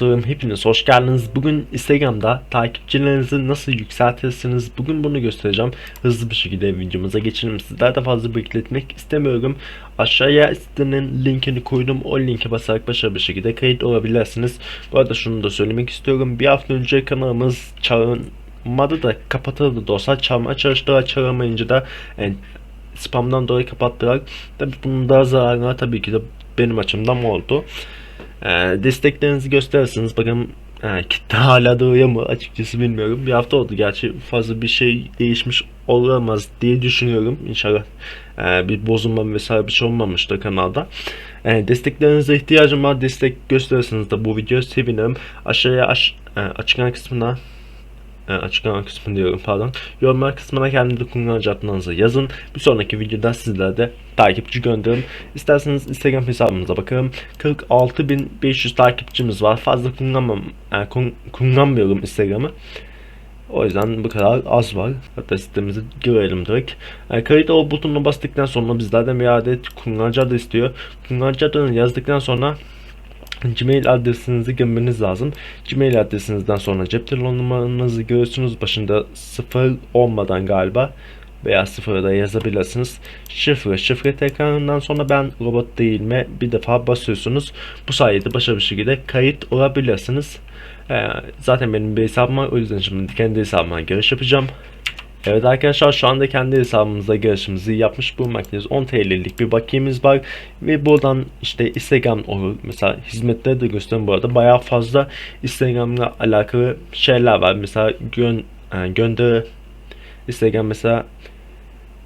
dostlarım hepiniz hoş geldiniz. Bugün Instagram'da takipçilerinizi nasıl yükseltirsiniz bugün bunu göstereceğim. Hızlı bir şekilde videomuza geçelim. Sizler de fazla bekletmek istemiyorum. Aşağıya sitenin linkini koydum. O linke basarak başarılı bir şekilde kayıt olabilirsiniz. Bu arada şunu da söylemek istiyorum. Bir hafta önce kanalımız çağırmadı da kapatıldı dostlar. Çağırmaya çalıştılar çağırmayınca da yani spamdan dolayı kapattılar. Tabi bunun da zararına tabii ki de benim açımdan oldu. Ee, desteklerinizi gösterirsiniz. Bakın e, kitle hala doğuyor mu açıkçası bilmiyorum. Bir hafta oldu gerçi fazla bir şey değişmiş olamaz diye düşünüyorum. İnşallah e, bir bozulma vesaire bir şey olmamıştır kanalda. E, desteklerinize ihtiyacım var. Destek gösterirseniz de bu videoyu sevinirim. Aşağıya aş, e, açıklama kısmına e, açıklama kısmı diyorum pardon. Yorumlar kısmına kendi kullanıcı adlarınızı yazın. Bir sonraki videoda sizlere de takipçi gönderirim. İsterseniz Instagram hesabımıza bakalım. 46.500 takipçimiz var. Fazla kullanmam, e, kun- kullanmıyorum Instagram'ı. O yüzden bu kadar az var. Hatta sitemize girelim direkt. E, kayıt ol butonuna bastıktan sonra bizlerden bir adet kullanıcı adı istiyor. Kullanıcı adını yazdıktan sonra Gmail adresinizi girmeniz lazım. Gmail adresinizden sonra cep telefon numaranızı görüyorsunuz. Başında sıfır olmadan galiba veya sıfırı da yazabilirsiniz. Şifre, şifre tekrarından sonra ben robot değilme bir defa basıyorsunuz. Bu sayede başarılı bir şekilde kayıt olabilirsiniz. Ee, zaten benim bir hesabım var. O yüzden şimdi kendi hesabıma giriş yapacağım. Evet arkadaşlar şu anda kendi hesabımızda girişimizi yapmış bulunmaktayız. 10 TL'lik bir bakiyemiz var. Ve buradan işte Instagram olur. Mesela hizmetleri de göstereyim bu arada. Bayağı fazla Instagram'la alakalı şeyler var. Mesela gön, e, gönder Instagram mesela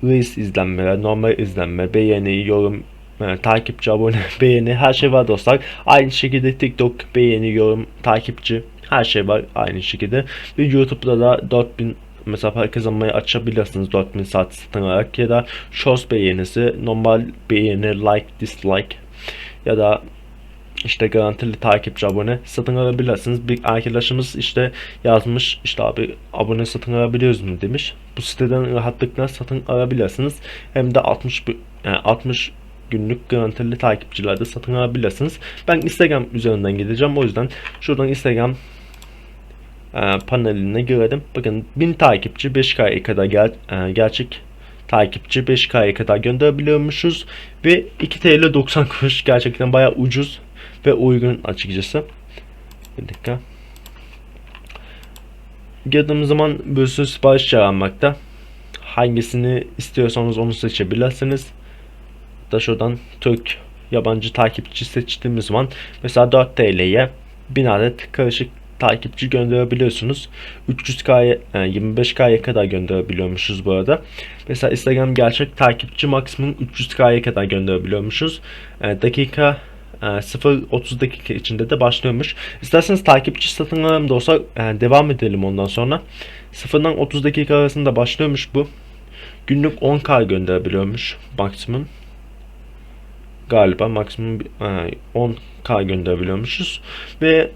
Reels izlenme, normal izlenme, beğeni, yorum, e, takipçi, abone, beğeni her şey var dostlar. Aynı şekilde TikTok, beğeni, yorum, takipçi her şey var aynı şekilde. Ve YouTube'da da 4000 mesela para kazanmayı açabilirsiniz 4000 saat satın alarak ya da shorts beğenisi, normal beğeni, like, dislike ya da işte garantili takipçi abone satın alabilirsiniz. Bir arkadaşımız işte yazmış işte abi abone satın alabiliyoruz mu demiş. Bu siteden rahatlıkla satın alabilirsiniz. Hem de 60 bir- yani 60 günlük garantili takipçilerde satın alabilirsiniz. Ben Instagram üzerinden gideceğim. O yüzden şuradan Instagram e, paneline girelim. Bakın 1000 takipçi 5K'ya kadar ger e, gerçek takipçi 5K'ya kadar gönderebiliyormuşuz ve 2 TL 90 kuruş gerçekten bayağı ucuz ve uygun açıkçası. Bir dakika. Girdiğimiz zaman bir sürü sipariş çağırmakta. Hangisini istiyorsanız onu seçebilirsiniz. Da şuradan Türk yabancı takipçi seçtiğimiz zaman mesela 4 TL'ye 1000 adet karışık takipçi gönderebiliyorsunuz. 300K'ya yani 25K'ya kadar gönderebiliyormuşuz bu arada. Mesela Instagram gerçek takipçi maksimum 300K'ya kadar gönderebiliyormuşuz. E, dakika e, 0-30 dakika içinde de başlıyormuş. İsterseniz takipçi satın alalım da olsa e, devam edelim ondan sonra. 0'dan 30 dakika arasında başlıyormuş bu. Günlük 10K gönderebiliyormuş maksimum. Galiba maksimum e, 10K gönderebiliyormuşuz. Ve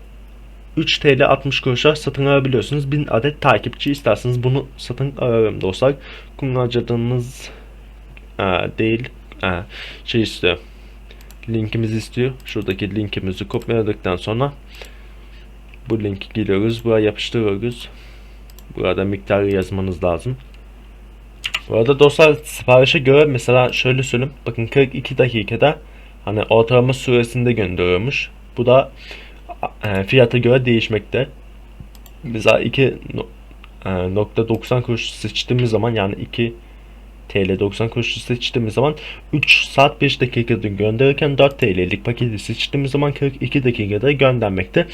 3 TL 60 kuruşa satın alabiliyorsunuz. 1000 adet takipçi isterseniz bunu satın alalım dostlar. Kullanıcı adınız e, değil e, şey istiyor. Linkimizi istiyor. Şuradaki linkimizi kopyaladıktan sonra bu linki giriyoruz. Buraya yapıştırıyoruz. Burada miktarı yazmanız lazım. Bu arada dostlar siparişe göre mesela şöyle söyleyeyim. Bakın 42 dakikada hani ortalama süresinde gönderiyormuş. Bu da fiyata göre değişmekte. Mesela 2 e, nokta 90 kuruş seçtiğimiz zaman yani 2 TL 90 kuruş seçtiğimiz zaman 3 saat 5 dakikada gönderirken 4 TL'lik paketi seçtiğimiz zaman 42 dakikada göndermekte.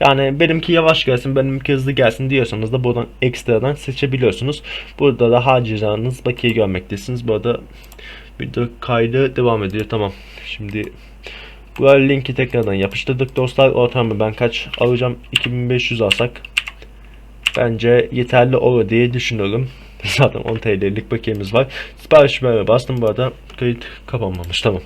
Yani benimki yavaş gelsin, benimki hızlı gelsin diyorsanız da buradan ekstradan seçebiliyorsunuz. Burada da harcayacağınız bakiye görmektesiniz. Bu arada video kaydı devam ediyor. Tamam. Şimdi bu linki tekrardan yapıştırdık dostlar. Ortamı ben kaç alacağım? 2500 alsak bence yeterli olur diye düşünüyorum. Zaten 10 TL'lik bakiyemiz var. Sipariş vermeye bastım bu arada. Kayıt kapanmamış tamam.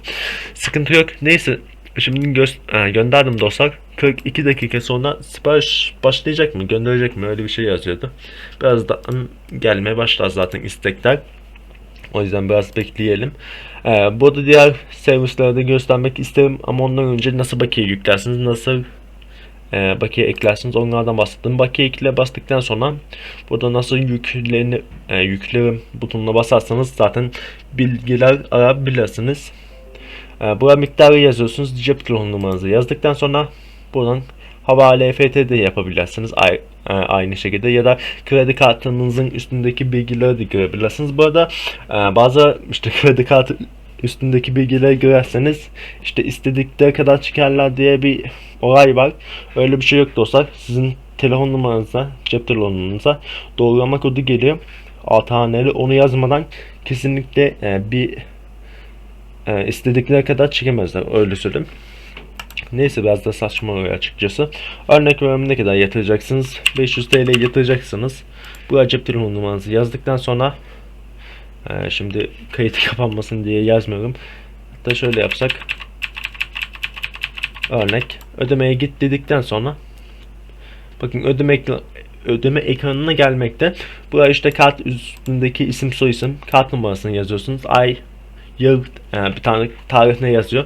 Sıkıntı yok. Neyse. Şimdi gö- e, gönderdim dostlar. 42 dakika sonra sipariş başlayacak mı? Gönderecek mi? Öyle bir şey yazıyordu. Birazdan gelmeye başlar zaten istekler. O yüzden biraz bekleyelim. Ee, burada diğer servislerde göstermek isterim ama ondan önce nasıl bakiye yüklersiniz, nasıl e, bakiye eklersiniz. Onlardan bahsettim. Bakiye ekle bastıktan sonra burada nasıl yüklerini e, yüklerim butonuna basarsanız zaten bilgiler arayabilirsiniz. E, buraya miktarı yazıyorsunuz. Cep telefon numaranızı yazdıktan sonra buradan havale EFT de yapabilirsiniz. E, aynı şekilde ya da kredi kartınızın üstündeki bilgileri de görebilirsiniz. Bu arada e, bazı işte kredi kartı üstündeki bilgileri girerseniz işte istedikleri kadar çıkarlar diye bir olay var. Öyle bir şey yok dostlar. Sizin telefon numaranıza, cep telefonunuza doğrulama kodu geliyor. Alt onu yazmadan kesinlikle e, bir istedikleri kadar çekemezler. Öyle söyleyeyim. Neyse biraz da saçma oluyor açıkçası. Örnek veriyorum ne kadar yatıracaksınız? 500 TL yatıracaksınız. Bu cep telefon numaranızı yazdıktan sonra e, şimdi kayıt kapanmasın diye yazmıyorum. Hatta şöyle yapsak. Örnek ödemeye git dedikten sonra bakın ödeme ödeme ekranına gelmekte. Buraya işte kart üstündeki isim soyisim kart numarasını yazıyorsunuz. Ay yıl e, bir tane tarih ne yazıyor.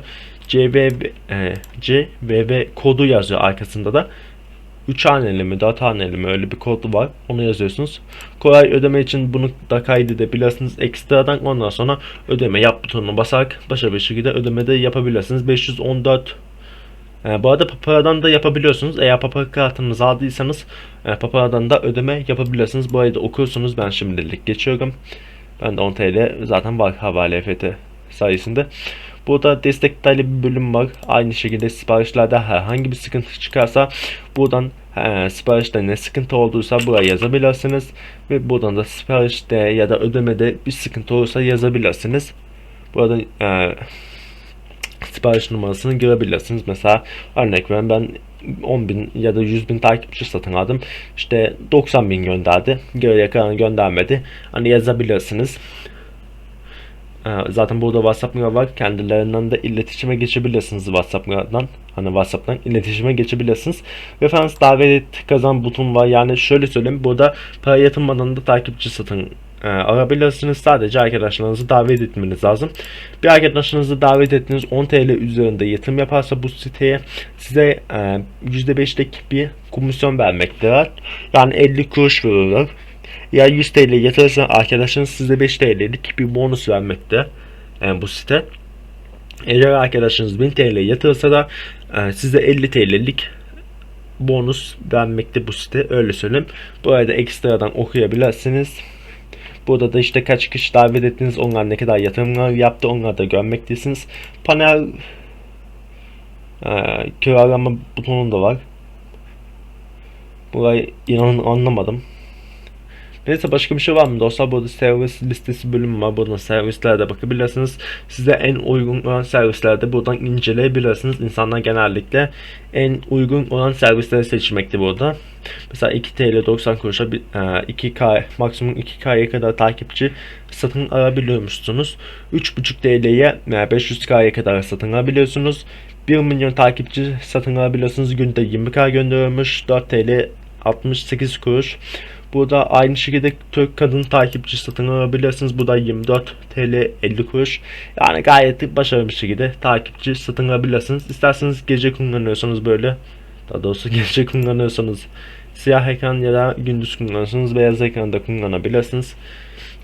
CVV e, CVV kodu yazıyor arkasında da. 3 haneli mi 4 haneli mi öyle bir kodu var. Onu yazıyorsunuz. Kolay ödeme için bunu da kaydedebilirsiniz ekstradan. Ondan sonra ödeme yap butonuna basarak başa bir şekilde ödeme de yapabilirsiniz. 514 e, bu arada Papara'dan da yapabiliyorsunuz. Eğer Papara kartınızı aldıysanız e, Papara'dan da ödeme yapabilirsiniz. Bu arada okursunuz. Ben şimdilik geçiyorum. Ben de 10 TL zaten var havale EFT sayesinde. Burada destek detaylı bir bölüm var. Aynı şekilde siparişlerde herhangi bir sıkıntı çıkarsa buradan he, siparişte ne sıkıntı olduysa buraya yazabilirsiniz. Ve buradan da siparişte ya da ödemede bir sıkıntı olursa yazabilirsiniz. Burada e, sipariş numarasını girebilirsiniz. Mesela örnek veriyorum ben 10.000 ya da 100.000 takipçi satın aldım. İşte 90.000 gönderdi. Geriye kalanı göndermedi. Hani yazabilirsiniz. Ee, Zaten burada WhatsApp numara var. Kendilerinden de iletişime geçebilirsiniz WhatsApp numaradan. Hani WhatsApp'tan iletişime geçebilirsiniz. Referans davet et kazan buton var. Yani şöyle söyleyeyim. Burada para yatırmadan da takipçi satın e, alabilirsiniz. Sadece arkadaşlarınızı davet etmeniz lazım. Bir arkadaşınızı davet ettiğiniz 10 TL üzerinde yatırım yaparsa bu siteye size e, %5'lik bir komisyon vermektedir. Yani 50 kuruş veriyorlar. Ya 100 TL yatırırsa arkadaşınız size 5 TL'lik bir bonus vermekte e, bu site. Eğer arkadaşınız 1000 TL yatırırsa da e, size 50 TL'lik bonus vermekte bu site öyle söyleyeyim. Bu arada ekstradan okuyabilirsiniz. Burada da işte kaç kişi davet ettiniz, onlar ne kadar yatırımlar yaptı, onları da görmektesiniz. Panel e, kiralama butonu da var. Burayı inanın anlamadım. Neyse başka bir şey var mı dostlar? Burada servis listesi bölümü var. Buradan servislerde bakabilirsiniz. Size en uygun olan servislerde buradan inceleyebilirsiniz. İnsanlar genellikle en uygun olan servisleri seçmekte burada. Mesela 2 TL 90 kuruşa bir, e, 2K maksimum 2K'ya kadar takipçi satın alabiliyormuşsunuz. 3.5 TL'ye yani 500K'ya kadar satın alabiliyorsunuz. 1 milyon takipçi satın alabiliyorsunuz. Günde 20K gönderiyormuş. 4 TL 68 kuruş. Burada aynı şekilde Türk kadın takipçi satın alabilirsiniz. Bu da 24 TL 50 kuruş. Yani gayet başarılı bir şekilde takipçi satın alabilirsiniz. İsterseniz gece kullanıyorsanız böyle daha doğrusu gece kullanıyorsanız siyah ekran ya da gündüz kullanıyorsanız beyaz ekranda kullanabilirsiniz.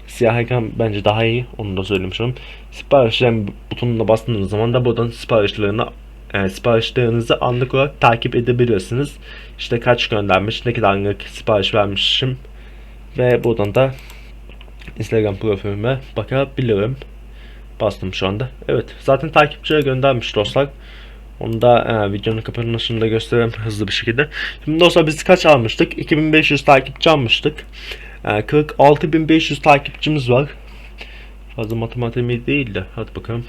Siyah ekran bence daha iyi. Onu da söylemiş olayım. Siparişler butonuna bastığınız zaman da buradan siparişlerini e, siparişlerinizi anlık olarak takip edebilirsiniz. İşte kaç göndermiş, ne kadarlık sipariş vermişim ve buradan da Instagram profilime bakabilirim. Bastım şu anda. Evet, zaten takipçiye göndermiş dostlar. Onu da e, videonun kapanışında göstereyim hızlı bir şekilde. Şimdi dostlar biz kaç almıştık? 2500 takipçi almıştık. E, 46500 takipçimiz var. Fazla matematiğim değil de. Hadi bakalım.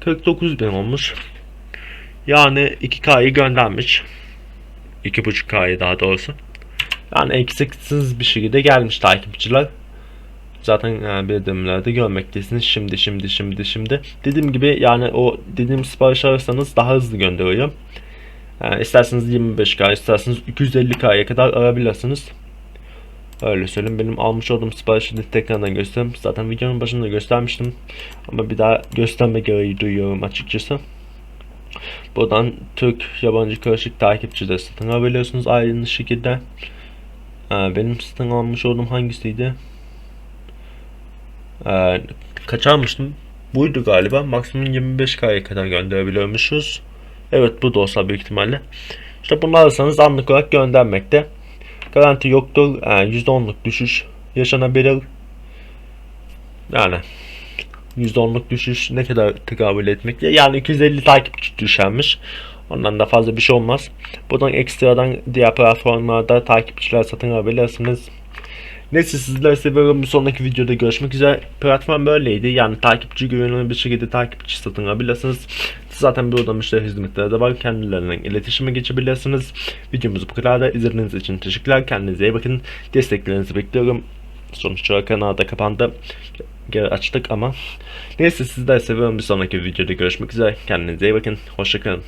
49.000 olmuş. Yani 2K'yı göndermiş. 2.5K'yı daha doğrusu. Yani eksiksiz bir şekilde gelmiş takipçiler. Zaten yani bildirimlerde görmektesiniz. Şimdi şimdi şimdi şimdi. Dediğim gibi yani o dediğim sipariş alırsanız daha hızlı gönderiyorum. Yani isterseniz 25K, isterseniz 250K'ya kadar alabilirsiniz. Öyle söyleyeyim. Benim almış olduğum siparişi tekrardan göstereyim. Zaten videonun başında göstermiştim. Ama bir daha gösterme gereği duyuyorum açıkçası. Buradan Türk yabancı karışık takipçi de satın alabiliyorsunuz aynı şekilde. Ee, benim satın almış olduğum hangisiydi? Ee, kaç almıştım? Buydu galiba. Maksimum 25K'ya kadar gönderebiliyormuşuz. Evet bu da olsa büyük ihtimalle. İşte bunu alırsanız anlık olarak göndermekte. Garanti yoktur. Yani %10'luk düşüş yaşanabilir. Yani %10'luk düşüş ne kadar tekabül etmekte? Yani 250 takipçi düşermiş. Ondan da fazla bir şey olmaz. Buradan ekstradan diğer platformlarda takipçiler satın alabilirsiniz. Neyse sizler seviyorum. Bir sonraki videoda görüşmek üzere. Platform böyleydi. Yani takipçi güvenilir bir şekilde takipçi satın alabilirsiniz. Zaten burada müşteri hizmetleri de var. Kendilerinden iletişime geçebilirsiniz. Videomuz bu kadar da izlediğiniz için teşekkürler. Kendinize iyi bakın. Desteklerinizi bekliyorum. Sonuç olarak kanal da kapandı. Açtık ama. Neyse sizler seviyorum. Bir sonraki videoda görüşmek üzere. Kendinize iyi bakın. Hoşçakalın.